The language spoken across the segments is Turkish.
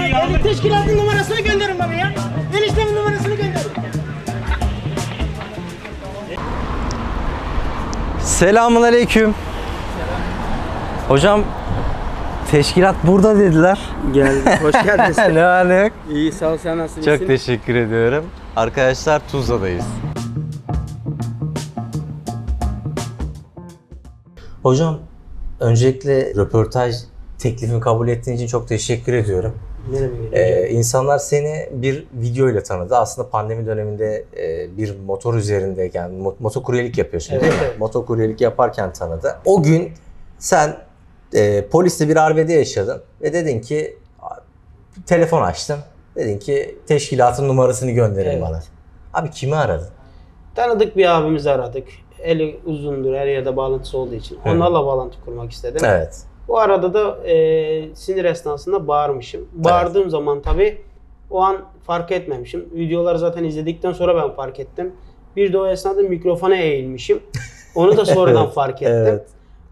bana. Yani teşkilatın numarasını gönderin bana ya. Eniştemin numarasını gönderin. Selamun aleyküm. Hocam teşkilat burada dediler. Gel, hoş geldin. ne var ne yok? İyi, sağ ol. Sen nasılsın? Çok iyisin? teşekkür ediyorum. Arkadaşlar Tuzla'dayız. Hocam öncelikle röportaj teklifimi kabul ettiğin için çok teşekkür ediyorum. Ee, insanlar seni bir video ile tanıdı. Aslında pandemi döneminde e, bir motor üzerindeyken mo- motokuryelik yapıyorsun Evet, değil mi? evet. Motokuryelik yaparken tanıdı. O gün sen e, poliste bir arbede yaşadın ve dedin ki telefon açtın. Dedin ki teşkilatın numarasını gönderin Evet. bana. Abi kimi aradın? Tanıdık bir abimizi aradık. Eli uzundur, her yerde bağlantısı olduğu için. Hı. Onlarla bağlantı kurmak istedim. Evet. Bu arada da e, sinir esnasında bağırmışım. Bağırdığım zaman tabii o an fark etmemişim. Videoları zaten izledikten sonra ben fark ettim. Bir de o esnada mikrofona eğilmişim. Onu da sonradan Evet, fark ettim. evet.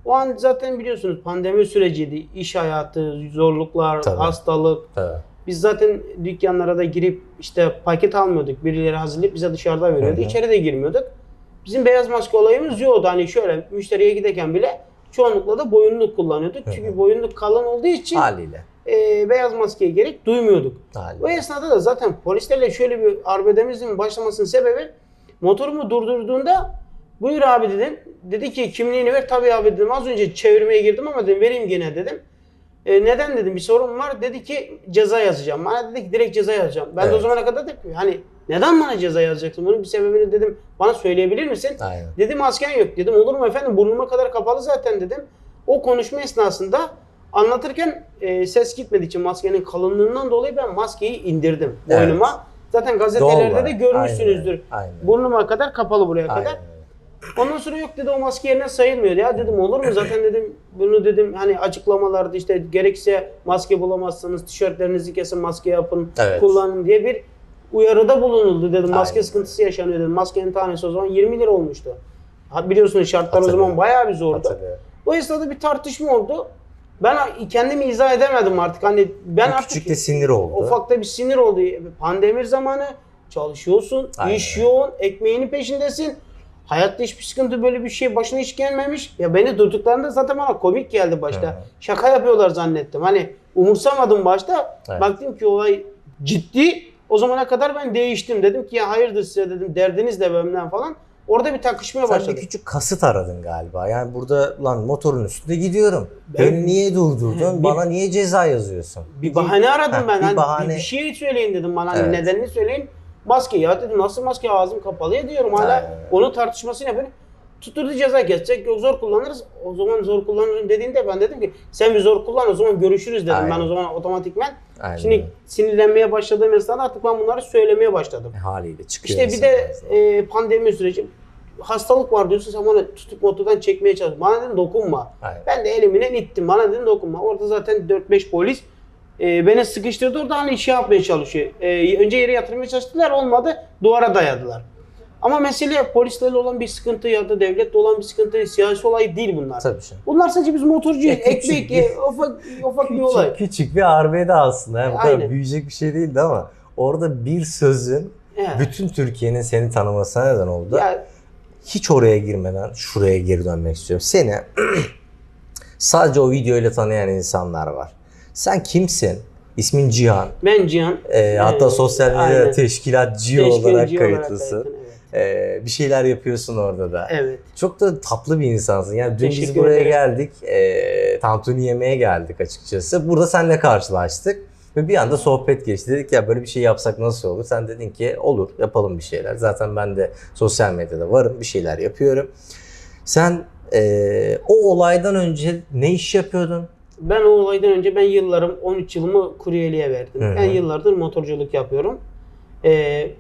O an zaten biliyorsunuz pandemi süreciydi. İş hayatı, zorluklar, Tabii. hastalık. Evet. Biz zaten dükkanlara da girip işte paket almıyorduk. Birileri hazırlayıp bize dışarıda veriyordu. Hı hı. İçeri de girmiyorduk. Bizim beyaz maske olayımız yoktu. Hani şöyle müşteriye giderken bile çoğunlukla da boyunluk kullanıyorduk. Hı hı. Çünkü boyunluk kalın olduğu için Haliyle. e, beyaz maskeye gerek duymuyorduk. Haliyle. O esnada da zaten polislerle şöyle bir arbedemizin başlamasının sebebi motorumu durdurduğunda buyur abi dedim. Dedi ki kimliğini ver. Tabii abi dedim. Az önce çevirmeye girdim ama dedim vereyim gene dedim. E, neden dedim bir sorun var. Dedi ki ceza yazacağım. Bana dedi ki direkt ceza yazacağım. Ben de o Evet. zamana kadar dedim ki, hani neden bana ceza yazacaksın? Bunun bir sebebini dedim bana söyleyebilir misin? Aynen. Dedim masken yok. Dedim olur mu efendim burnuma kadar kapalı zaten dedim. O konuşma esnasında anlatırken e, ses gitmediği için maskenin kalınlığından dolayı ben maskeyi indirdim Evet. boynuma. Zaten Doğal gazetelerde de olarak. görmüşsünüzdür. Aynen. Aynen. Burnuma kadar kapalı buraya Aynen. kadar. Ondan sonra yok dedi o maske yerine sayılmıyor. Ya dedim olur mu zaten dedim bunu dedim hani açıklamalarda işte gerekse maske bulamazsanız tişörtlerinizi kesin maske yapın Evet. kullanın diye bir uyarıda bulunuldu dedim. Maske Aynen. sıkıntısı yaşanıyor dedim. Maskenin tanesi o zaman 20 lira olmuştu. Biliyorsunuz şartlar o zaman bayağı bir zordu. Hatırlıyorum. O esnada bir tartışma oldu. Ben kendimi izah edemedim artık. Hani ben Bu artık küçük de sinir oldu. ufakta bir sinir oldu. Pandemi zamanı çalışıyorsun, Aynen. iş yoğun, ekmeğinin peşindesin. Hayatta hiçbir sıkıntı böyle bir şey başına hiç gelmemiş. Ya beni durduklarında zaten bana komik geldi başta. Hı. Şaka yapıyorlar zannettim. Hani umursamadım başta. Evet. Baktım ki olay ciddi. O zamana kadar ben değiştim. Dedim ki ya hayırdır size dedim. Derdiniz de benden falan. Orada bir takışmaya Sen başladı. bir küçük kasıt aradın galiba. Yani burada lan motorun üstünde gidiyorum. Ben- Beni niye durdurdun? Bir- Bana niye ceza yazıyorsun? Bir bahane aradım Heh, ben. bir Hani bahane. bir şey söyleyin dedim bana. Hani Evet. nedenini söyleyin. Maske ya dedim nasıl maske ağzım kapalı ya diyorum hala. Aynen. Onun tartışmasını yapıyorum. Tuturdu ceza kesecek. Yok zor kullanırız. O zaman zor kullanırım dediğinde ben dedim ki sen bir zor kullan o zaman görüşürüz dedim. Aynen. Ben o zaman otomatikmen. Aynen. Şimdi sinirlenmeye başladığım esnada artık ben bunları söylemeye başladım. E, haliyle çıkıyor. İşte bir de e, pandemi süreci hastalık var diyorsun sen bana tutup motordan çekmeye çalışıyorsun. Bana dedim dokunma. Aynen. Ben de elimine ittim. Bana dedim dokunma. Orada zaten 4-5 polis e, beni sıkıştırdı orada hani şey yapmaya çalışıyor. E, önce yere yatırmaya çalıştılar olmadı. Duvara dayadılar. Ama mesele polislerle olan bir sıkıntı ya da devletle olan bir sıkıntı, siyasi olay değil bunlar. Tabii canım. Bunlar sadece biz küçük Ekmek, e, ufak, ufak bir olay. Küçük, bir arbede aslında. Yani bu kadar Aynen. büyüyecek bir şey değildi ama orada bir sözün Evet. bütün Türkiye'nin seni tanımasına neden oldu. Ya, Hiç oraya girmeden şuraya geri dönmek istiyorum. Seni sadece o videoyla tanıyan insanlar var. Sen kimsin? İsmin Cihan. ben Cihan. Ee, hatta Evet, sosyal medyada aynen. teşkilatçı Teşkilatçı olarak kayıtlısın. Evet. Ee, bir şeyler yapıyorsun orada da. evet. Çok da tatlı bir insansın. Yani dün biz Teşekkür buraya ederim. geldik. E, tantuni yemeye geldik açıkçası. Burada seninle karşılaştık. Ve bir anda sohbet geçti. Dedik ya böyle bir şey yapsak nasıl olur? Sen dedin ki olur yapalım bir şeyler. Zaten ben de sosyal medyada varım. Bir şeyler yapıyorum. Sen e, o olaydan önce ne iş yapıyordun? Ben o olaydan önce ben yıllarım 13 yılımı kuryeliğe verdim. Hı hı. Ben yıllardır motorculuk yapıyorum. Ee,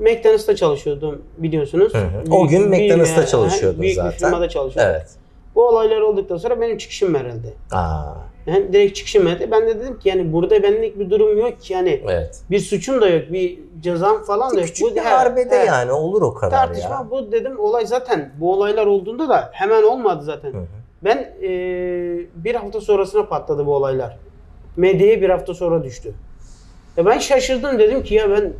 McDonald's'ta çalışıyordum biliyorsunuz. Hı hı. O gün McDonald's'ta e, çalışıyordun büyük zaten. bir firmada çalışıyordum. Evet. Bu olaylar olduktan sonra benim çıkışım verildi. Aa, Yani direkt çıkışım verildi. Ben de dedim ki yani burada benlik bir durum yok ki yani evet. bir suçum da yok, bir cezam falan da yok. Küçük bir he, arbede he. yani olur o kadar Tartışma ya. bu dedim olay zaten bu olaylar olduğunda da hemen olmadı zaten. Hı hı. Ben e, bir hafta sonrasına patladı bu olaylar. Medyaya bir hafta sonra düştü. Ya ben şaşırdım dedim ki ya ben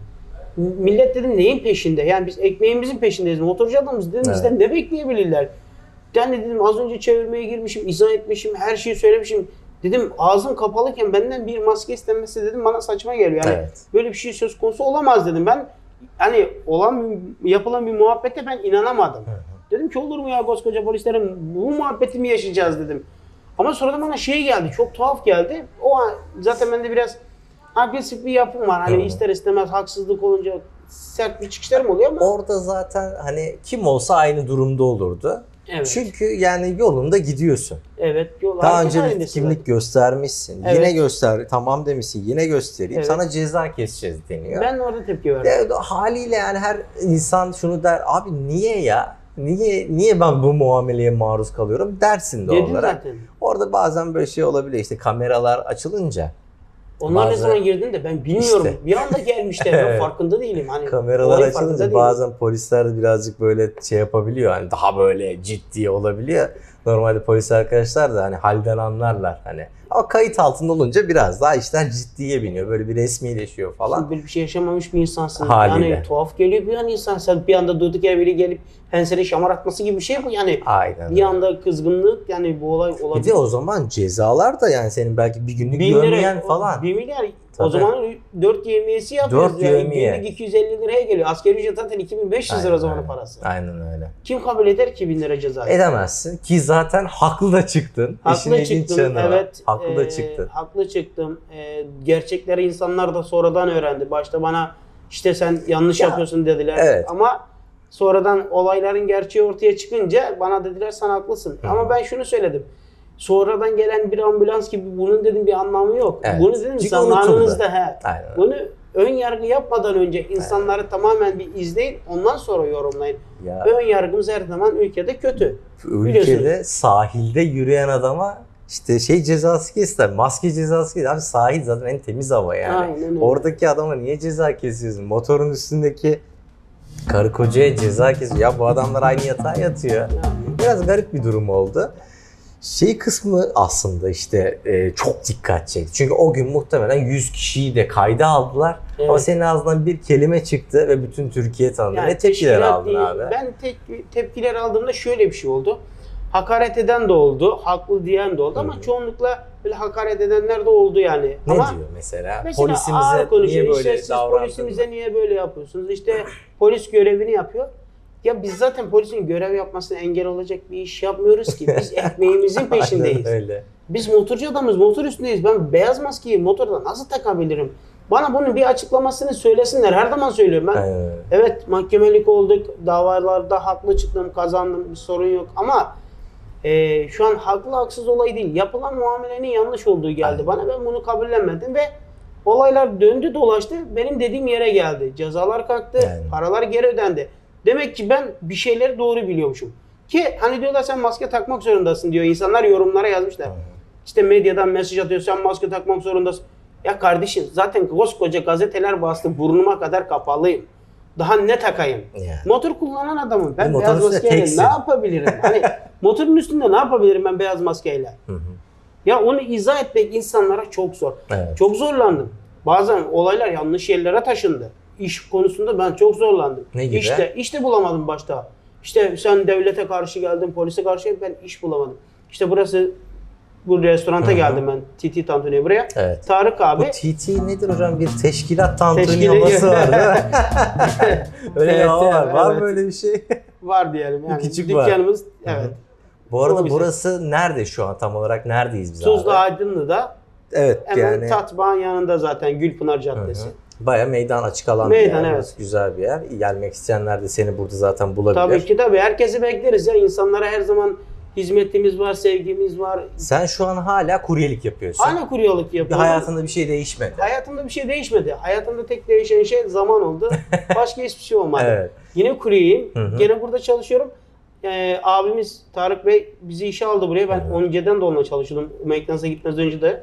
millet dedim neyin peşinde? Yani biz ekmeğimizin peşindeyiz. Motorcu adamız dedim bizden ne bekleyebilirler? Yani dedim az önce çevirmeye girmişim, izah etmişim, her şeyi söylemişim. Dedim ağzım kapalıyken benden bir maske istenmesi dedim bana saçma geliyor. Yani Evet. böyle bir şey söz konusu olamaz dedim. Ben hani olan yapılan bir muhabbete ben inanamadım. Dedim ki olur mu ya koskoca polislerin bu muhabbeti mi yaşayacağız dedim. Ama sonradan bana şey geldi, çok tuhaf geldi. O an zaten bende biraz agresif bir yapım var. Hani ister istemez haksızlık olunca sert bir çıkışlarım oluyor ama Orada zaten hani kim olsa aynı durumda olurdu. evet. Çünkü yani yolunda gidiyorsun. evet yol Daha önce bir kimlik zaten. göstermişsin. Evet. Yine göster, tamam demişsin. Yine göstereyim. Evet. Sana ceza keseceğiz deniyor. Ben orada tepki verdim. Ya, haliyle yani her insan şunu der. Abi niye ya? Niye niye ben bu muameleye maruz kalıyorum dersin de Dedim olarak. zaten. Orada bazen böyle şey olabiliyor işte kameralar açılınca Onlar ne zaman girdin de ben bilmiyorum. İşte. Bir anda gelmişler. Ben Evet. farkında değilim. Hani kameralar olayın farkında açılınca değilim. bazen polisler de birazcık böyle şey yapabiliyor. Hani daha böyle ciddi olabiliyor. Normalde polis arkadaşlar da hani halden anlarlar hani. Ama kayıt altında olunca biraz daha işler ciddiye biniyor. Böyle bir resmileşiyor falan. Böyle bir şey yaşamamış bir insansın. Haliyle. Yani tuhaf geliyor bir an insan. Sen bir anda durduk yere biri gelip ensene şamar atması gibi bir şey bu. Yani Aynen. bir öyle. anda kızgınlık yani bu olay Bir olabilir. de o zaman cezalar da yani senin belki bir günlük gömleyen falan. 1 milyar. Tabii. O zaman 4 yevmiyesi yapıyoruz. Dört yani. yevmiye. Günlük 250 liraya geliyor. Asgari ücret zaten 2500 lira o Aynen zamanın öyle. parası. Aynen öyle. Kim kabul eder ki 1000 lira cezayı? Edemezsin ki zaten haklı da çıktın. İşin Haklı ilginç çıktım var. evet. Haklı da Ee, çıktın. Haklı çıktım. Ee, gerçekleri insanlar da sonradan öğrendi. Başta bana işte sen yanlış Ya, yapıyorsun dediler. evet. Ama sonradan olayların gerçeği ortaya çıkınca bana dediler sen haklısın. Hı. Ama ben şunu söyledim. Sonradan gelen bir ambulans gibi bunun dedim bir anlamı yok. Evet. Bunu dedim Çünkü zamanınızda he. Aynen. Bunu ön yargı yapmadan önce insanları tamamen bir izleyin ondan sonra yorumlayın. Ya, Ön yargımız her zaman ülkede kötü. ülkede sahilde yürüyen adama işte şey cezası kestiler. Maske cezası kestiler. Abi sahil zaten en temiz hava yani. Aynen öyle. Oradaki adama niye ceza kesiyorsun? Motorun üstündeki karı kocaya ceza kesiyor. Ya bu adamlar aynı yatağa yatıyor. Biraz garip bir durum oldu. Şey kısmı aslında işte e, çok dikkat çekti. Çünkü o gün muhtemelen 100 kişiyi de kayda aldılar. Evet. Ama senin ağzından bir kelime çıktı ve bütün Türkiye tanıdı. Yani ne tepkiler aldın değil. abi? Ben tek, tepkiler aldığımda şöyle bir şey oldu. Hakaret eden de oldu, haklı diyen de oldu ama Hı hı. çoğunlukla böyle hakaret edenler de oldu yani. Ne ama diyor mesela? mesela Polisimize niye böyle işte davrandın? polisimize niye böyle yapıyorsunuz? İşte polis görevini yapıyor. Ya biz zaten polisin görev yapmasına engel olacak bir iş yapmıyoruz ki. Biz ekmeğimizin peşindeyiz. Aynen öyle. Biz motorcu adamız, motor üstündeyiz. Ben beyaz maskeyi motorda nasıl takabilirim? Bana bunun bir açıklamasını söylesinler. Her zaman söylüyorum ben. Aynen. Evet mahkemelik olduk, davalarda haklı çıktım, kazandım, bir sorun yok ama e, şu an haklı haksız olay değil. Yapılan muamelenin yanlış olduğu geldi Aynen. bana. Ben bunu kabullenmedim ve olaylar döndü dolaştı. Benim dediğim yere geldi. Cezalar kalktı, Aynen. paralar geri ödendi. Demek ki ben bir şeyleri doğru biliyormuşum. Ki hani diyorlar sen maske takmak zorundasın diyor. İnsanlar yorumlara yazmışlar. İşte medyadan mesaj atıyor sen maske takmak zorundasın. Ya kardeşim zaten koskoca gazeteler bastı burnuma kadar kapalıyım. Daha ne takayım? Yani. Motor kullanan adamım. Ben Bir motorun beyaz maskeyle teksin. ne yapabilirim? Hani motorun üstünde ne yapabilirim ben beyaz maskeyle? Hı hı. Ya onu izah etmek insanlara çok zor. Evet. Çok zorlandım. Bazen olaylar yanlış yerlere taşındı. İş konusunda ben çok zorlandım. Ne gibi? İşte, işte bulamadım başta. İşte sen devlete karşı geldin, polise karşı ben iş bulamadım. İşte burası bu restoranta Hı hı. geldim ben TT Tantuni'ye buraya. Evet. Tarık Bu abi TT nedir hocam? Bir teşkilat tantuni Teşkile- havası var değil mi? Öyle bir Evet, hava var. evet, Var mı öyle bir şey? var diyelim yani. küçük var. Dükkanımız evet. Bu arada güzel. burası nerede şu an? Tam olarak neredeyiz biz Tuzla abi? Aydınlı'da Evet hemen yani. Tatbağ'ın yanında zaten Gülpınar Hı hı. Baya meydan açık alan Meydan, bir yer. evet. Güzel bir yer. Gelmek isteyenler de seni burada zaten bulabilir. Tabii ki tabii. Herkesi bekleriz ya. İnsanlara her zaman hizmetimiz var, sevgimiz var. Sen şu an hala kuryelik yapıyorsun. Hala kuryelik yapıyorum. hayatında bir şey değişmedi. Hayatımda bir şey değişmedi. Hayatımda tek değişen şey zaman oldu. Başka hiçbir şey olmadı. Evet. Yine kuryeyim. Hı hı. Yine burada çalışıyorum. Ee, abimiz Tarık Bey bizi işe aldı buraya. Ben Hı hı. önceden de onunla çalışıyordum. McDonald's'a gitmeden önce de.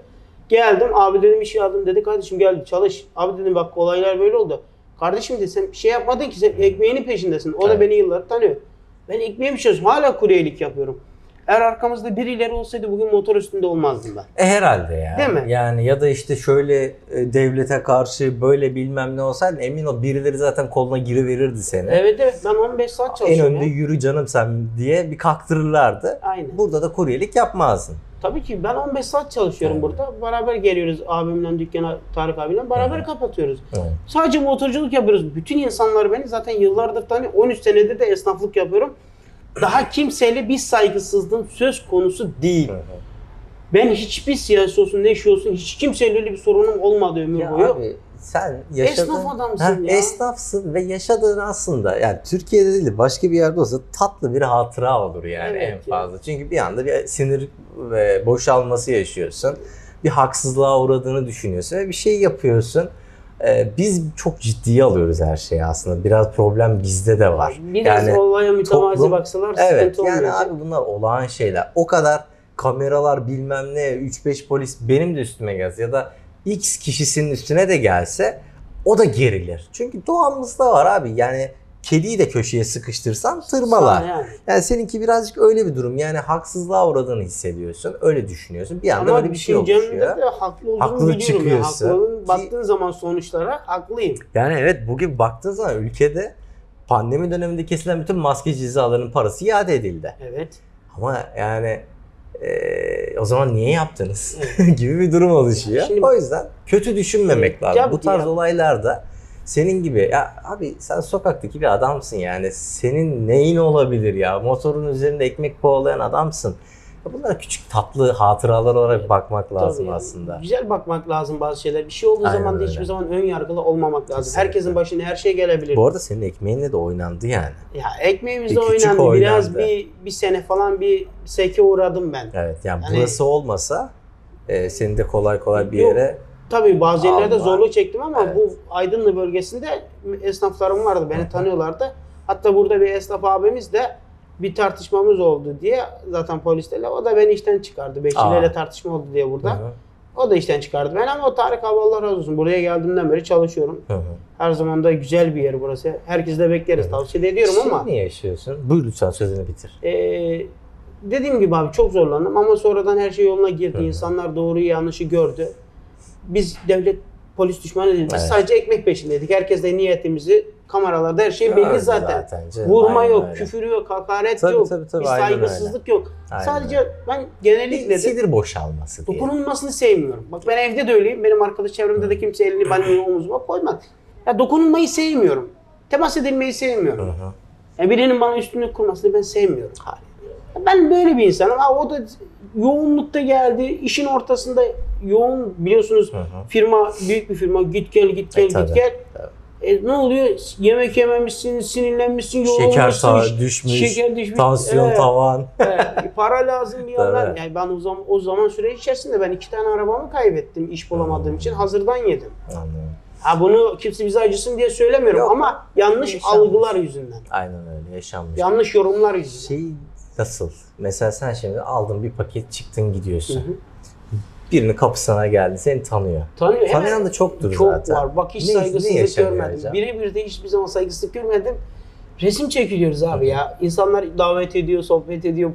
Geldim. Abi dedim işe aldım. Dedi kardeşim gel çalış. Abi dedim bak olaylar böyle oldu. Kardeşim dedi sen bir şey yapmadın ki sen ekmeğinin peşindesin. O da Evet. beni yıllar tanıyor. Ben ekmeğimi çalışıyorum. Hala kuryelik yapıyorum. Eğer arkamızda birileri olsaydı bugün motor üstünde olmazdım ben. E herhalde ya. Değil mi? Yani ya da işte şöyle e, devlete karşı böyle bilmem ne olsaydı emin ol birileri zaten koluna giriverirdi seni. Evet evet ben 15 saat en çalışıyorum. önde ya. yürü canım sen diye bir kaktırırlardı. Aynen. Burada da kuryelik yapmazdın. Tabii ki ben 15 saat çalışıyorum Evet. burada. Beraber geliyoruz abimle dükkana Tarık abiyle beraber kapatıyoruz. Evet. Sadece motorculuk yapıyoruz. Bütün insanlar beni zaten yıllardır tanıyor. 13 senedir de esnaflık yapıyorum. Daha kimseyle bir saygısızlığım söz konusu değil. Ben hiçbir siyasi olsun ne şey olsun hiç kimseyle öyle bir sorunum olmadı ömür Ya boyu. abi sen yaşadığın... Esnaf adamsın ya. Esnafsın ve yaşadığın aslında yani Türkiye'de değil de başka bir yerde olsa tatlı bir hatıra olur yani Evet en fazla. Çünkü bir anda bir sinir ve boşalması yaşıyorsun. Bir haksızlığa uğradığını düşünüyorsun ve bir şey yapıyorsun. Ee, biz çok ciddiye alıyoruz her şeyi aslında. Biraz problem bizde de var. Biraz yani olaya mütevazi toplum- baksalar Evet sıkıntı yani olmayacak. abi bunlar olağan şeyler. O kadar kameralar bilmem ne 3-5 polis benim de üstüme gelse ya da X kişisinin üstüne de gelse o da gerilir. Çünkü doğamızda var abi yani kediyi de köşeye sıkıştırsan tırmalar. Yani. Yani seninki birazcık öyle bir durum. Yani haksızlığa uğradığını hissediyorsun. Öyle düşünüyorsun. Bir anda Ama öyle bir şey düşüncemde oluşuyor. de haklı olduğumu Haklı biliyorum. Çıkıyorsun. Haklı Ki- baktığın zaman sonuçlara haklıyım. Yani evet bugün baktığın zaman ülkede pandemi döneminde kesilen bütün maske cezalarının parası iade edildi. Evet. Ama yani o zaman niye yaptınız gibi bir durum oluşuyor. Şimdi- o yüzden kötü düşünmemek lazım. Bu tarz ya- olaylarda senin gibi ya abi sen sokaktaki bir adamsın yani. Senin neyin olabilir ya? Motorun üzerinde ekmek kovalayan adamsın. Bunlara küçük tatlı hatıralar olarak bakmak lazım Tabii. aslında. Güzel bakmak lazım bazı şeyler. Bir şey olduğu Aynen zaman da öyle. hiçbir zaman ön yargılı olmamak lazım. Kesinlikle. Herkesin başına her şey gelebilir. Bu arada senin ekmeğinle de oynandı yani. Ya ekmeğimizde Bir küçük oynandı. Biraz oynandı. bir bir sene falan bir seke uğradım ben. Evet yani Yani- burası olmasa e, seni de kolay kolay bir Yok. yere Tabii bazı yerlerde zorluk çektim ama Evet. bu Aydınlı bölgesinde esnaflarım vardı. Beni tanıyorlardı. Hatta burada bir esnaf abimiz de bir tartışmamız oldu diye zaten polislerle o da beni işten çıkardı. Bekçilerle Aa. tartışma oldu diye burada. Hı hı, O da işten çıkardı beni ama o Tarık abi Allah razı olsun. Buraya geldiğimden beri çalışıyorum. hı hı. Her zaman da güzel bir yer burası. Herkes de bekleriz. Evet. Tavsiye de ediyorum ama Şimdi niye yaşıyorsun? Buyur lütfen sözünü bitir. Ee, dediğim gibi abi çok zorlandım ama sonradan her şey yoluna girdi. Hı hı. İnsanlar doğruyu yanlışı gördü. Biz devlet polis düşmanı değiliz. Biz Evet. sadece ekmek peşindeydik. Herkes de niyetimizi kameralarda her şey belli Gördü zaten. canım, Vurma aynen yok, öyle. küfür yok, hakaret Tabii, yok, tabii, tabii, bir aynen saygısızlık yok. Aynen Sadece öyle. ben genellikle de sinir boşalması diye. dokunulmasını sevmiyorum. Bak ben evde de öyleyim. Benim arkadaş çevremde de kimse elini benim omuzuma koymaz. Ya dokunulmayı sevmiyorum. Temas edilmeyi Hı sevmiyorum. hı. Yani birinin bana üstünlük kurmasını ben sevmiyorum. Ben böyle bir insanım. Ha, o da yoğunlukta geldi. işin ortasında yoğun biliyorsunuz Hı hı. firma büyük bir firma. Git gel git gel E, tabii, git gel. E, ne oluyor? Yemek yememişsin, sinirlenmişsin, yorulmuşsun. Şeker iş- düşmüş, şeker düşmüş. tansiyon Evet, tavan. evet. para lazım bir yandan. Tabii. Yani ben o zaman o zaman süre içerisinde ben iki tane arabamı kaybettim iş bulamadığım Hmm. için hazırdan yedim. Anladım. Ha bunu kimse bize acısın diye söylemiyorum Yok. ama yanlış Yaşanmış. algılar yüzünden. Aynen öyle yaşanmış. Yanlış yorumlar yüzünden. Şey nasıl? Mesela sen şimdi aldın bir paket çıktın gidiyorsun. Hı hı. Birinin kapısına geldi seni tanıyor. Tanıyor. Tanıyan hemen- da çoktur Çok zaten. var. Bak hiç Ne- saygısızlık görmedim. Birebir de hiçbir zaman saygısızlık görmedim. Resim çekiliyoruz abi ya. İnsanlar davet ediyor, sohbet ediyor.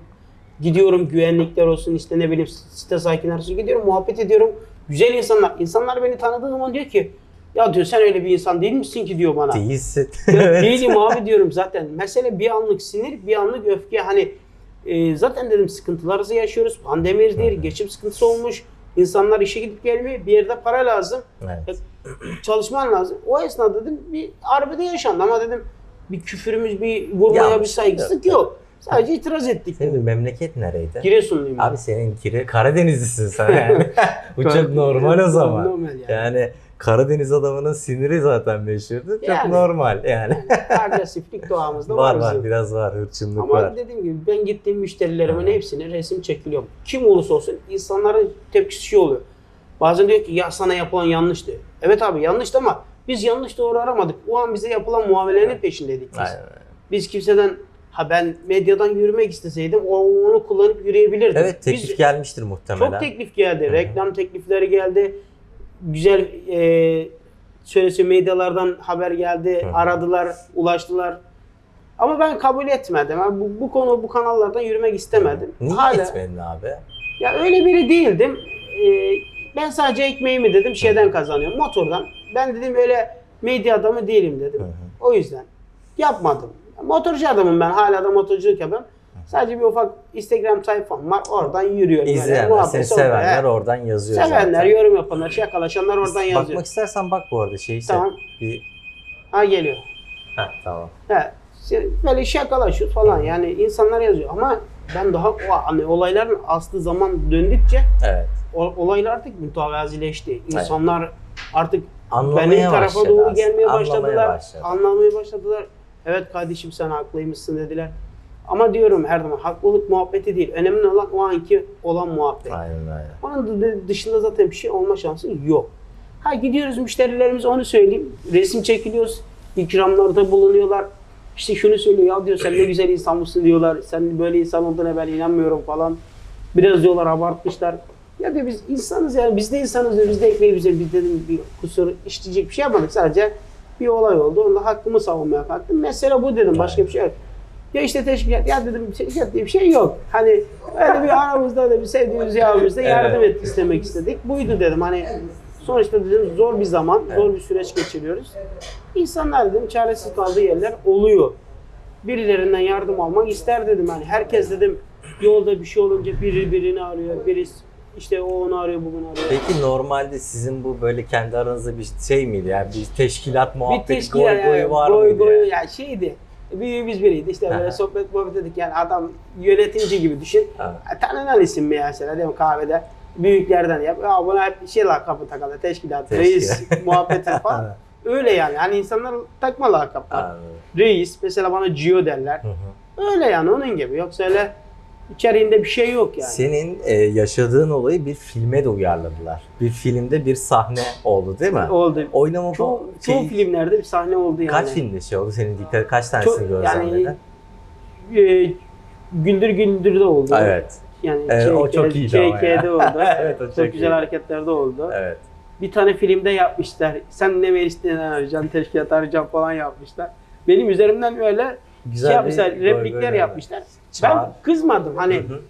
Gidiyorum güvenlikler olsun işte ne bileyim site sakinler olsun gidiyorum muhabbet ediyorum. Güzel insanlar. İnsanlar beni tanıdığı zaman diyor ki ya diyor sen öyle bir insan değil misin ki diyor bana. Değilsin. Evet. Değilim abi diyorum zaten. Mesele bir anlık sinir, bir anlık öfke. Hani e, zaten dedim sıkıntılarımızı yaşıyoruz. Pandemidir, geçim sıkıntısı olmuş. İnsanlar işe gidip gelmiyor. Bir yerde para lazım. Evet. Çalışman lazım. O esnada dedim bir arbede yaşandı ama dedim bir küfürümüz, bir vurmaya Yanlış bir saygısızlık yok. yok. Sadece itiraz ettik. Senin memleket nereydi? Giresunluyum. Abi senin Gire Karadenizlisin sen yani. Bu çok normal o zaman. Normal yani. Yani Karadeniz adamının siniri zaten meşhurdur. Çok Yani. normal yani. Agresiflik doğamızda var, var var bizim. biraz var hırçınlık Ama var. dediğim gibi ben gittiğim müşterilerimin hepsine resim çekiliyorum. Kim olursa olsun insanların tepkisi şey oluyor. Bazen diyor ki ya sana yapılan yanlıştı. Evet abi yanlıştı ama biz yanlış doğru aramadık. O an bize yapılan muamelenin peşindeydik biz. Aynen. Biz kimseden ha ben medyadan yürümek isteseydim o onu kullanıp yürüyebilirdim. Evet teklif Biz- gelmiştir muhtemelen. çok teklif geldi. Reklam teklifleri geldi. Güzel e, söylese medyalardan haber geldi. Hı. Aradılar, ulaştılar. Ama ben kabul etmedim. Yani bu, bu konu bu kanallardan yürümek istemedim. Niye Hala- etmedin abi? Ya öyle biri değildim. Ee, ben sadece ekmeğimi dedim şeyden kazanıyorum motordan. Ben dedim öyle medya adamı değilim dedim. Hı hı. O yüzden yapmadım. Motorcu adamım ben hala da motorculuk yapıyorum. Sadece bir ufak Instagram sayfam var oradan yürüyorum. İzleyenler, seni sohbet. sevenler He. oradan yazıyor Sevenler, zaten. yorum yapanlar, şakalaşanlar oradan yazıyor. Bakmak istersen bak bu arada şeyi Tamam. Bir... Ha geliyor. Heh, tamam. He. şey- Böyle şakalaşıyoruz falan yani insanlar yazıyor ama ben daha o hani olayların aslı zaman döndükçe Evet. olaylar artık mütevazileşti. İnsanlar artık Anlamaya benim tarafa doğru aslında. gelmeye Anlamaya başladılar. başladı. Anlamaya başladılar. Evet kardeşim sen haklıymışsın dediler. Ama diyorum her zaman haklılık muhabbeti değil. Önemli olan o anki olan muhabbet. Aynen öyle. Onun dı- dışında zaten bir şey olma şansı yok. Ha gidiyoruz müşterilerimize onu söyleyeyim. Resim çekiliyoruz. ikramlarda bulunuyorlar. İşte şunu söylüyor ya diyor sen ne güzel insan mısın diyorlar. Sen böyle insan olduğuna ben inanmıyorum falan. Biraz diyorlar abartmışlar. Ya diyor biz insanız yani biz de insanız diyor. Biz de ekmeği bize biz dedim bir kusur işleyecek bir şey yapmadık. Sadece bir olay oldu. Onda hakkımı savunmaya kalktım. Mesela bu dedim. Başka bir şey yok. Ya işte teşkilat, ya dedim teşkilat diye bir şey yok. Hani öyle bir aramızda da bir sevdiğimiz yavrumuzda yardım Evet. et istemek istedik. Buydu dedim hani sonuçta dedim zor bir zaman, zor bir süreç geçiriyoruz. İnsanlar dedim çaresiz kaldığı yerler oluyor. Birilerinden yardım almak ister dedim hani herkes dedim yolda bir şey olunca biri birini arıyor, birisi işte o onu arıyor, bu bunu arıyor. Peki normalde sizin bu böyle kendi aranızda bir şey miydi? Yani bir teşkilat bir muhabbeti, teşkilat goy goyu yani, var goy mıydı? goyu yani? ya şeydi. Büyüğümüz biriydi işte böyle sohbet muhabbet dedik yani adam yönetimci gibi düşün. Ha. Tanınan isim mi mesela değil mi kahvede büyüklerden yap. Ya buna hep şey lakabı takarlar teşkilat, Teşkilat. reis muhabbeti falan. Öyle yani hani insanlar takma lakaplar. Anladım. Reis mesela bana Gio derler. Hı hı. Öyle yani onun gibi yoksa öyle içeriğinde bir şey yok yani. Senin e, yaşadığın olayı bir filme de uyarladılar. Bir filmde bir sahne oldu değil mi? Oldu. Oynama Çoğu, şey- çoğu filmlerde bir sahne oldu yani. Kaç filmde şey oldu? Senin dikkat kaç tanesini Çok- gözlemledin? yani e, Güldür Güldür de oldu. evet. Yani Evet, o JK çok iyiydi. JK'de oldu. Evet, o çok, çok güzel iyi. hareketler de oldu. Evet. Bir tane filmde yapmışlar. Sen ne Melis'ten arayacaksın, teşkilat arayacaksın falan yapmışlar. Benim üzerimden öyle Güzel şey yapmışlar, bir replikler goy yapmışlar. Çağır. Ben kızmadım. Hani Hı hı.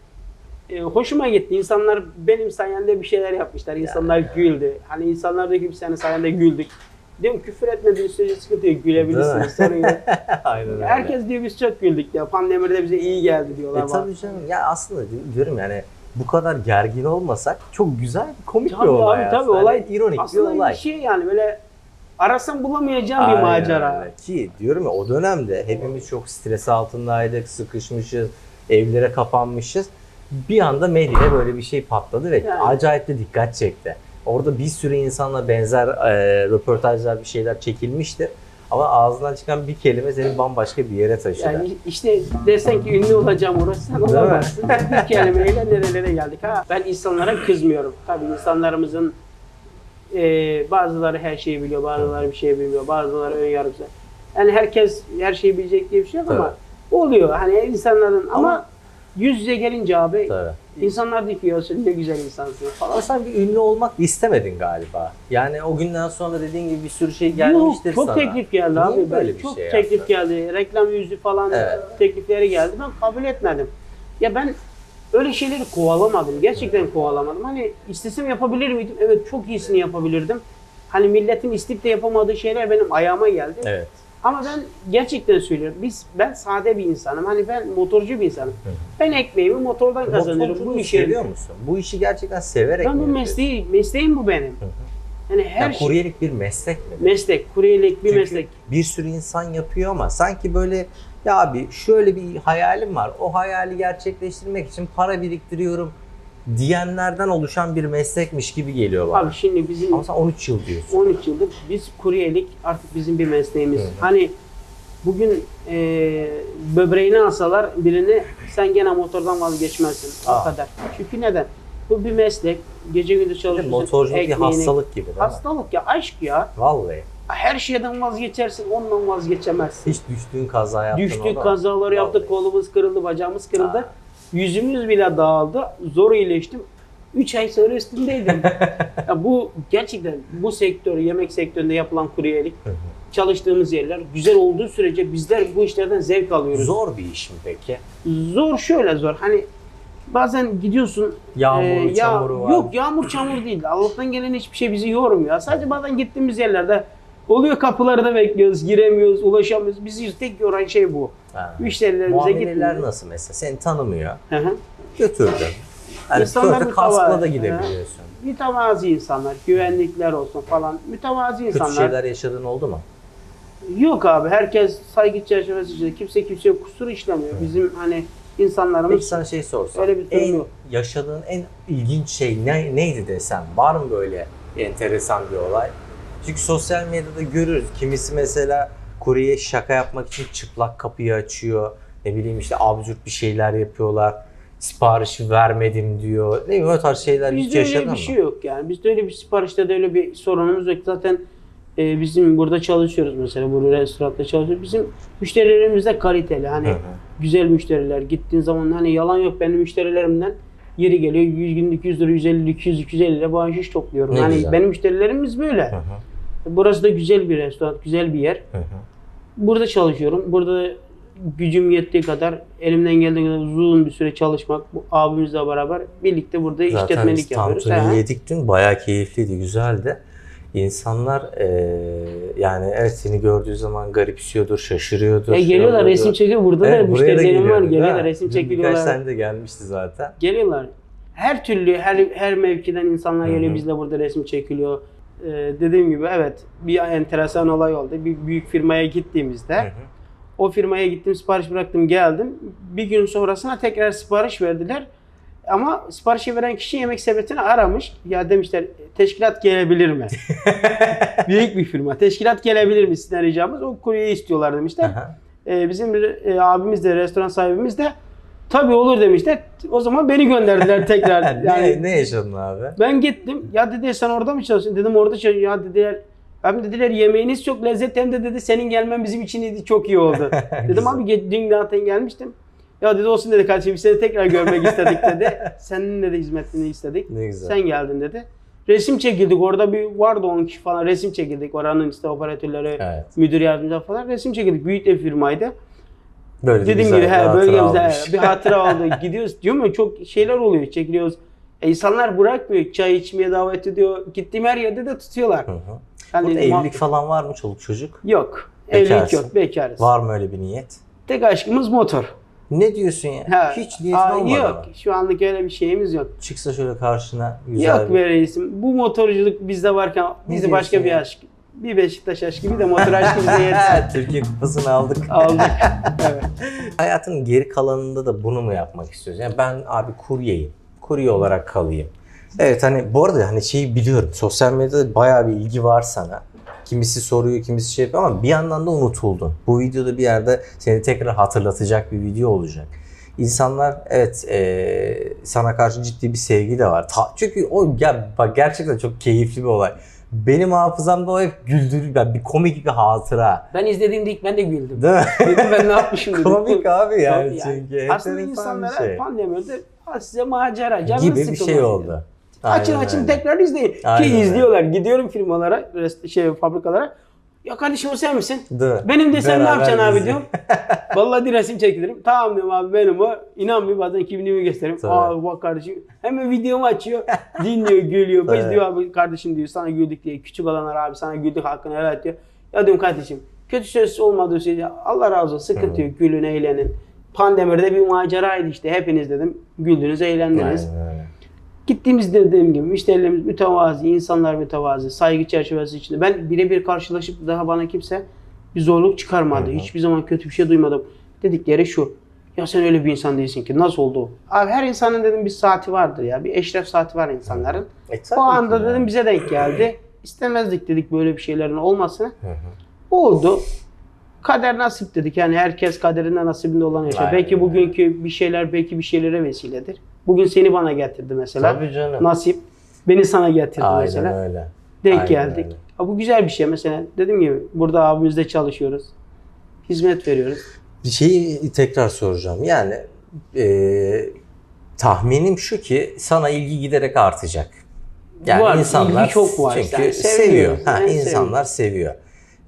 e, hoşuma gitti. İnsanlar benim sayemde bir şeyler yapmışlar. İnsanlar güldü. Hani insanlar da gibi senin sayende güldük. Diyorum küfür etmediğiniz sürece sıkıntı yok. Gülebilirsiniz. Sorun yok. Aynen öyle. Herkes diyor biz çok güldük ya. Pandemide bize iyi geldi diyorlar. E tabii canım. Ya aslında di- diyorum yani bu kadar gergin olmasak çok güzel bir komik Tabii bir olay abi, aslında. tabii, olay ironik Aslında bir olay. bir şey yani böyle arasan bulamayacağın bir Aynen macera. öyle. Ki diyorum ya o dönemde hepimiz çok stres altındaydık, sıkışmışız, evlere kapanmışız. Bir anda medyaya böyle bir şey patladı ve Yani. acayip de dikkat çekti. Orada bir sürü insanla benzer e, röportajlar bir şeyler çekilmiştir. Ama ağzından çıkan bir kelime seni bambaşka bir yere taşıdı. Yani işte desen ki ünlü olacağım orası sen mi? olamazsın. bir kelimeyle nerelere geldik ha. Ben insanlara kızmıyorum. Tabii insanlarımızın e, bazıları her şeyi biliyor, bazıları bir şey bilmiyor, bazıları ön yargısı. Yani herkes her şeyi bilecek diye bir şey yok ama oluyor. Hani insanların ama, Ama- yüz yüze gelince abi Tabii. insanlar ya sen ne güzel insansın falan. Ama sen bir ünlü olmak istemedin galiba. Yani o günden sonra dediğin gibi bir sürü şey Yok, gelmiştir çok sana. teklif geldi Niye abi. böyle bir çok şey teklif yaptın? geldi. Reklam yüzü falan Evet. teklifleri geldi. Ben kabul etmedim. Ya ben öyle şeyleri kovalamadım. Gerçekten kovalamadım. Hani istesem yapabilir miydim? Evet çok iyisini yapabilirdim. Hani milletin isteyip de yapamadığı şeyler benim ayağıma geldi. Evet. Ama ben gerçekten söylüyorum. Biz ben sade bir insanım. Hani ben motorcu bir insanım. Ben ekmeğimi motordan kazanıyorum. Bu işi seviyor musun? Bu işi gerçekten severek Ben bu mesleği, mesleğim bu benim. Hı hı. Yani her Yani şey kuryelik bir meslek mi? meslek, kuryelik bir Çünkü meslek. bir sürü insan yapıyor ama sanki böyle ya abi şöyle bir hayalim var. O hayali gerçekleştirmek için para biriktiriyorum diyenlerden oluşan bir meslekmiş gibi geliyor bana. Abi şimdi bizim Ama sen 13 yıl diyorsun. 13 yıldır biz kuryelik artık bizim bir mesleğimiz. Hı. Hani bugün e, böbreğini alsalar birini sen gene motordan vazgeçmezsin. Aa. O kadar. Çünkü neden? Bu bir meslek. Gece gündüz çalışıyorsun. Motorculuk bir hastalık gibi değil mi? Hastalık ya aşk ya. Vallahi. Her şeyden vazgeçersin ondan vazgeçemezsin. Hiç düştüğün kaza yaptın Düştük kazaları yaptık kolumuz kırıldı bacağımız kırıldı. Aa. Yüzümüz bile dağıldı. Zor iyileştim. 3 ay sonra üstündeydim. ya bu gerçekten bu sektör, yemek sektöründe yapılan kuryelik çalıştığımız yerler güzel olduğu sürece bizler bu işlerden zevk alıyoruz. Zor bir iş mi peki? Zor şöyle zor. Hani bazen gidiyorsun Yağmuru, e, ya- çamuru var. Yok yağmur çamur değil. Allah'tan gelen hiçbir şey bizi yormuyor. Sadece bazen gittiğimiz yerlerde oluyor kapılarda bekliyoruz, giremiyoruz, ulaşamıyoruz. Bizi tek yoran şey bu. Ha. Müşterilerimize Muameleler gitmiyor. nasıl mesela? Seni tanımıyor. Hı hı. Götürdün. Yani mütevazi. kaskla da gidebiliyorsun. Mütevazi insanlar, güvenlikler olsun falan. Mütevazi Kötü insanlar. şeyler yaşadığın oldu mu? Yok abi herkes saygı çerçevesi içinde. Kimse kimseye kusur işlemiyor. Bizim hani Peki insanlarımız sana şey sorsam. Öyle bir en yok. yaşadığın en ilginç şey ne, neydi desem? Var mı böyle enteresan bir olay? Çünkü sosyal medyada görürüz. Kimisi mesela kuryeye şaka yapmak için çıplak kapıyı açıyor. Ne bileyim işte absürt bir şeyler yapıyorlar. Siparişi vermedim diyor. Değil mi? O tarz şeyler hiç Bizde yaşadın öyle bir şey yok yani. Bizde öyle bir siparişte de öyle bir sorunumuz yok. Zaten e, bizim burada çalışıyoruz mesela. Bu restoranda çalışıyoruz. Bizim müşterilerimiz de kaliteli. Hani Hı hı. güzel müşteriler. Gittiğin zaman hani yalan yok benim müşterilerimden yeri geliyor 100 günlük 100 lira, 150, 200, 250 lira bahşiş topluyorum. Ne hani güzel. benim müşterilerimiz böyle. Hı hı. Burası da güzel bir restoran, güzel bir yer. Hı hı. Burada çalışıyorum. Burada gücüm yettiği kadar, elimden geldiği kadar uzun bir süre çalışmak, bu abimizle beraber birlikte burada Zaten biz işletmelik yapıyoruz. tantuni Ha. yedik dün. Bayağı keyifliydi, güzeldi. İnsanlar eee, yani evet seni gördüğü zaman garipsiyordur, şaşırıyordur. Ya şey geliyorlar resim çekiyor. Burada Evet, da müşterilerim var. Geliyorlar resim Dün Birkaç çekiliyorlar. tane de gelmişti zaten. Geliyorlar. Her türlü, her her mevkiden insanlar geliyor. Bizle burada resim çekiliyor. Ee, dediğim gibi evet bir enteresan olay oldu. Bir büyük firmaya gittiğimizde Hı hı. o firmaya gittim, sipariş bıraktım, geldim. Bir gün sonrasına tekrar sipariş verdiler. Ama siparişi veren kişi yemek sepetini aramış. Ya demişler teşkilat gelebilir mi? Büyük bir firma. Teşkilat gelebilir mi sizden ricamız? O kuryeyi istiyorlar demişler. Aha. Ee, bizim e, abimiz de restoran sahibimiz de tabii olur demişler. O zaman beni gönderdiler tekrar. ne, Yani ne yaşadın abi? ben gittim. Ya dedi sen orada mı çalışıyorsun? Dedim orada çalışıyorum. Ya dediler Abi dediler yemeğiniz çok lezzetli hem de dedi senin gelmen bizim için çok iyi oldu. Dedim abi dün zaten gelmiştim. Ya dedi olsun dedi kardeşim seni tekrar görmek istedik dedi. Senin de hizmetini istedik. Ne güzel. Sen geldin dedi. Resim çekildik orada bir vardı 10 kişi falan resim çekildik. Oranın işte operatörleri, Evet. müdür yardımcıları falan resim çekildik. Büyük de firmaydı. Böyle Dediğim güzel gibi bir he, hatıra bölgemizde olmuş. bir hatıra oldu. Gidiyoruz diyor mu çok şeyler oluyor çekiliyoruz. E, insanlar bırakmıyor. Çay içmeye davet ediyor. Gittiğim her yerde de tutuyorlar. Hı hı. Yani Burada muhabbet- evlilik falan var mı çoluk çocuk? Yok. Evlilik Bekarsın. yok. Bekarız. Var mı öyle bir niyet? Tek aşkımız motor. Ne diyorsun ya? Ha, Hiç niyetin aa, olmadı Yok. mı? Şu anlık öyle bir şeyimiz yok. Çıksa şöyle karşına güzel yok bir... be reisim. Bu motorculuk bizde varken Ne bizi başka diyorsun bir ya? aşk. Bir Beşiktaş aşkı bir de motor aşkı bize. Türkiye kupasını aldık. Aldık. Evet. Hayatın geri kalanında da bunu mu yapmak istiyorsun? Yani ben abi kuryeyim. Kurye olarak kalayım. Evet hani bu arada hani şeyi biliyorum. Sosyal medyada bayağı bir ilgi var sana. Kimisi soruyor, kimisi şey yapıyor ama bir yandan da unutuldun. Bu videoda bir yerde seni tekrar hatırlatacak bir video olacak. İnsanlar evet eee, sana karşı ciddi bir sevgi de var. Ta- çünkü o ya, bak gerçekten çok keyifli bir olay. Benim hafızamda o hep güldürür, yani bir komik bir hatıra. Ben izlediğimde ilk ben de güldüm. Değil mi? Dedim ben ne yapmışım dedim. komik abi yani, Tabii çünkü. Aslında insanlara şey. pandemide "Ha size macera, canınız gibi bir şey oldu. Açın Aynen açın tekrar izleyin. Aynen Ki izliyorlar. Gidiyorum firmalara, şey fabrikalara. Ya kardeşim o sen misin? Mi? Benim de sen ne yapacaksın abi diyorum. Vallahi bir resim çekilirim. Tamam diyorum abi benim o. İnanmıyor bazen kimliğimi gösteririm. Tabii. Aa bak kardeşim. Hemen videomu açıyor. dinliyor, gülüyor. Biz diyor abi kardeşim diyor sana güldük diye. Küçük olanlar abi sana güldük hakkını helal et diyor. Ya diyorum kardeşim kötü söz olmadığı sürece Allah razı olsun sıkıntı yok. Gülün eğlenin. Pandemide bir maceraydı işte. Hepiniz dedim güldünüz eğlendiniz. Aynen öyle. Gittiğimizde dediğim gibi müşterilerimiz mütevazi, insanlar mütevazi, saygı çerçevesi içinde. Ben birebir karşılaşıp daha bana kimse bir zorluk çıkarmadı. Hı hı. Hiçbir zaman kötü bir şey duymadım. Dedikleri şu. Ya sen öyle bir insan değilsin ki. Nasıl oldu? Abi her insanın dedim bir saati vardır ya. Bir eşref saati var insanların. E, o anda ki dedim bize denk geldi. İstemezdik dedik böyle bir şeylerin olmasını. Hı hı. Oldu. Kader nasip dedik. Yani herkes kaderinde nasibinde olan yaşar. Aynen Belki bugünkü bir şeyler belki bir şeylere vesiledir. Bugün seni bana getirdi mesela. Tabii canım. Nasip beni sana getirdi Aynen mesela. öyle. Denk Aynen geldik. öyle. Ha, bu güzel bir şey mesela. Dediğim gibi burada abimizle çalışıyoruz. Hizmet veriyoruz. Bir şeyi tekrar soracağım. Yani e, tahminim şu ki sana ilgi giderek artacak. Yani Var, insanlar ilgi çok var. çünkü Yani seviyor. Ha, insanlar seviyor.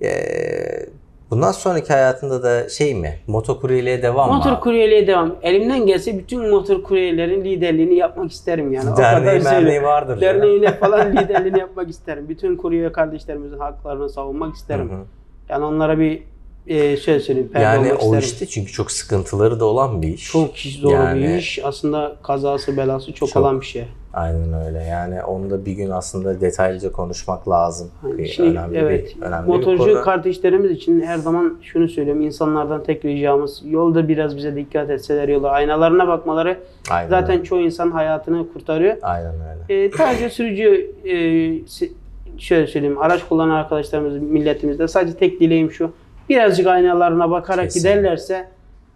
Ee, bundan sonraki hayatında da şey mi? Motokuryeliğe devam mı? Motor kuryeliğe devam. Elimden gelse bütün motor kuryelerin liderliğini yapmak isterim yani. O Derneği kadar merneği söyleyeyim. vardır. canım. Derneğine falan liderliğini yapmak isterim. Bütün kurye kardeşlerimizin haklarını savunmak isterim. Hı hı. Yani onlara bir e, şöyle söyleyeyim. Yani o isterim. işte çünkü çok sıkıntıları da olan bir iş. Çok zor Yani- bir iş. Aslında kazası belası çok, Çok. olan bir şey. Aynen öyle. Yani onu da bir gün aslında detaylıca konuşmak lazım. Yani Bir şimdi, önemli evet, bir önemli bir motorcu konu. kardeşlerimiz için her zaman şunu söylüyorum. insanlardan tek ricamız yolda biraz bize dikkat etseler yolda aynalarına bakmaları Aynen zaten öyle. çoğu insan hayatını kurtarıyor. Aynen öyle. E, sadece sürücü e, şöyle söyleyeyim araç kullanan arkadaşlarımız milletimizde sadece tek dileğim şu. Birazcık aynalarına bakarak Kesinlikle. giderlerse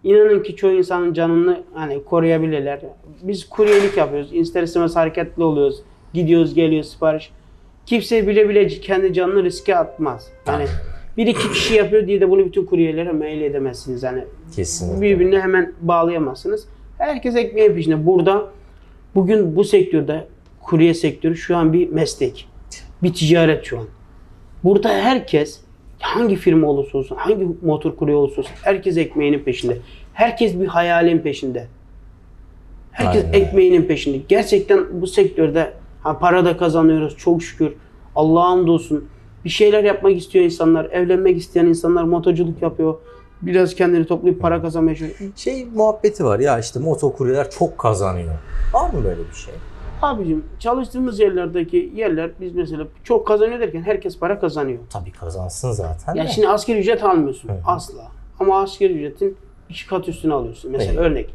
inanın ki çoğu insanın canını hani koruyabilirler. Biz kuryelik yapıyoruz. İster istemez hareketli oluyoruz. Gidiyoruz, geliyoruz sipariş. Kimse bile bile kendi canını riske atmaz. Aynen. bir iki kişi yapıyor diye de bunu bütün kuryelere mail edemezsiniz. Yani Kesinlikle. birbirine hemen bağlayamazsınız. Herkes ekmeğin peşinde. Burada bugün bu sektörde kurye sektörü şu an bir meslek. Bir ticaret şu an. Burada herkes hangi firma olursa olsun, hangi motor kurye olursa olsun herkes ekmeğinin peşinde. Herkes bir hayalin peşinde. Herkes Aynen ekmeğinin peşinde. Gerçekten bu sektörde ha, para da kazanıyoruz çok şükür. Allah'a hamdolsun. Bir şeyler yapmak istiyor insanlar. Evlenmek isteyen insanlar motorculuk yapıyor. Biraz kendini toplayıp para kazanmaya çalışıyor. Şey muhabbeti var ya işte motokuryeler çok kazanıyor. Var mı böyle bir şey? Abicim çalıştığımız yerlerdeki yerler biz mesela çok kazanıyor derken herkes para kazanıyor. Tabii kazansın zaten Ya de. şimdi asgari ücret almıyorsun Hı asla. Ama asgari ücretin iki kat üstüne alıyorsun. Mesela Evet. örnek.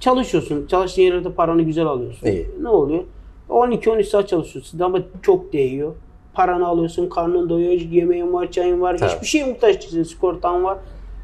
Çalışıyorsun. Çalıştığın yerde paranı güzel alıyorsun. İyi. Ne oluyor? 12-13 saat çalışıyorsun ama çok değiyor. Paranı alıyorsun, karnın doyuyor, yemeğin var, çayın var. Tabii. Hiçbir şeye muhtaç değilsin, sigortan var.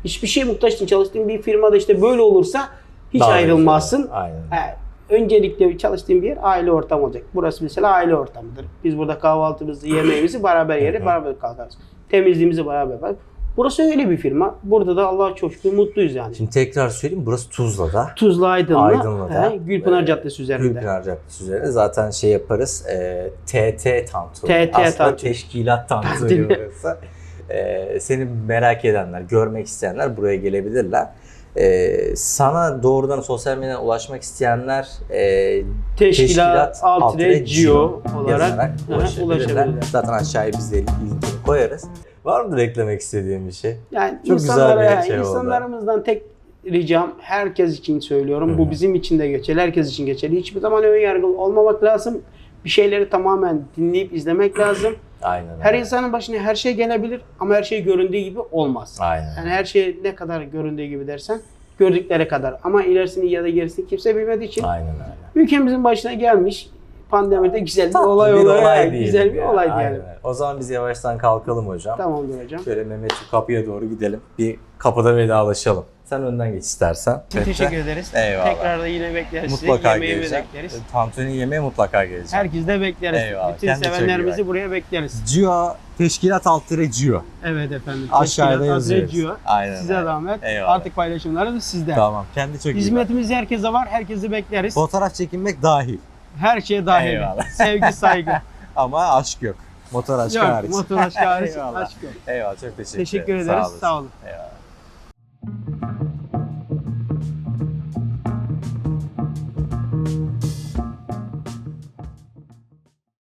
Hiçbir şeye muhtaç değilsin. Çalıştığın bir firmada işte böyle olursa hiç Daha ayrılmazsın. güzel. Aynen. He, öncelikle çalıştığım bir yer aile ortamı olacak. Burası mesela aile ortamıdır. Biz burada kahvaltımızı, yemeğimizi beraber yeriz, beraber kalkarız. Temizliğimizi beraber yaparız. Burası öyle bir firma. Burada da Allah'a çok şükür mutluyuz yani. Şimdi tekrar söyleyeyim burası Tuzla'da. Tuzla Aydın'la, Aydınlı'da. he, Gülpınar Ee, Caddesi üzerinde. Gülpınar Caddesi üzerinde. Zaten şey yaparız. E, TT Tantuni. TT Aslında teşkilat Tantuni. burası. E, seni merak edenler, görmek isteyenler buraya gelebilirler. E, sana doğrudan sosyal medyadan ulaşmak isteyenler e, Teşkilat Altre Altre Gio olarak ulaşabilirler. ulaşabilirler. Zaten aşağıya biz de linkini koyarız. Var mı eklemek istediğin bir şey? Yani Çok güzel bir şey oldu. insanlarımızdan tek ricam herkes için söylüyorum. Hı Bu bizim için de geçerli, herkes için geçerli. Hiçbir zaman ön yargılı olmamak lazım. Bir şeyleri tamamen dinleyip izlemek lazım. Aynen Her öyle. insanın başına her şey gelebilir ama her şey göründüğü gibi olmaz. Aynen. Yani her şey ne kadar göründüğü gibi dersen gördükleri kadar. Ama ilerisini ya da gerisini kimse bilmediği için Aynen öyle. ülkemizin başına gelmiş pandemide güzel bir Tatlı olay bir olay, olay yani güzel bir ya. olay Aynen diyelim. öyle. O zaman biz yavaştan kalkalım hocam. Tamamdır hocam. Şöyle Mehmet şu kapıya doğru gidelim. Bir kapıda vedalaşalım. Sen önden geç istersen. Teşekkür ederiz. Eyvallah. Tekrar da yine bekleriz. sizi. Mutlaka Yemeği geleceğim. bekleriz. Tantuni yemeğe mutlaka geleceğim. Herkes de bekleriz. Eyvallah. Bütün iyi sevenlerimizi buraya bekleriz. Cio, Teşkilat Altıre Cio. Evet efendim. Aşağıda yazıyoruz. adresiyor. Aynen Size öyle. zahmet. Eyvallah. Artık paylaşımlarımız sizde. Tamam. Kendi çok iyi. Hizmetimiz herkese var. Herkesi bekleriz. Fotoğraf çekinmek dahil. Her şeye dahil. Eyvallah. Sevgi, saygı. Ama aşk yok. Motor aşkı yok, hariç. Motor aşkı hariç aşk yok. Eyvallah çok teşekkür, teşekkür ederiz. Sağ olun. Sağ olun. Eyvallah.